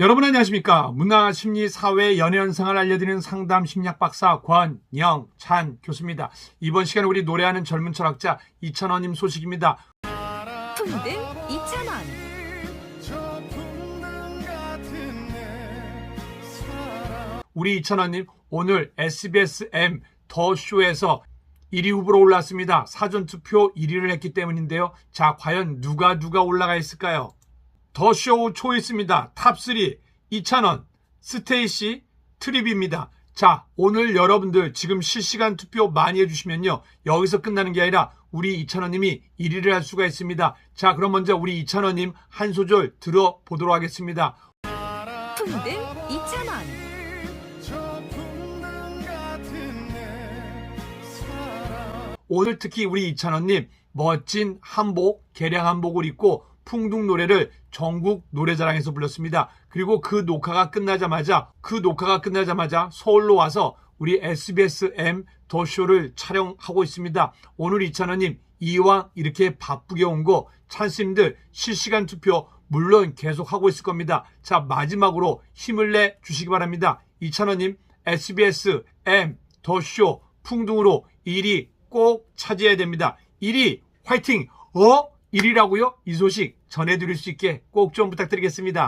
여러분 안녕하십니까? 문화, 심리, 사회, 연애 현상을 알려드리는 상담 심리학 박사 권영찬 교수입니다. 이번 시간에 우리 노래하는 젊은 철학자 이찬원님 소식입니다. 풍등 2,000원 우리 이찬원님 오늘 SBS M 더 쇼에서 1위 후보로 올랐습니다. 사전 투표 1위를 했기 때문인데요. 자, 과연 누가 누가 올라가 있을까요? 더쇼 초이스입니다. 탑3 이찬원, 스테이시, 트립입니다. 자, 오늘 여러분들 지금 실시간 투표 많이 해주시면요. 여기서 끝나는 게 아니라 우리 이찬원님이 1위를 할 수가 있습니다. 자, 그럼 먼저 우리 이찬원님 한 소절 들어보도록 하겠습니다. 풍등 2,000원 오늘 특히 우리 이찬원님 멋진 한복, 개량 한복을 입고 풍둥 노래를 전국 노래자랑에서 불렀습니다. 그리고 그 녹화가 끝나자마자 그 녹화가 끝나자마자 서울로 와서 우리 SBS M 더 쇼를 촬영하고 있습니다. 오늘 이찬원님 이왕 이렇게 바쁘게 온 거 찬스님들 실시간 투표 물론 계속 하고 있을 겁니다. 자 마지막으로 힘을 내 주시기 바랍니다. 이찬원님 SBS M 더 쇼 풍둥으로 1위 꼭 차지해야 됩니다. 1위 화이팅! 어? 1위라고요? 이 소식 전해드릴 수 있게 꼭 좀 부탁드리겠습니다.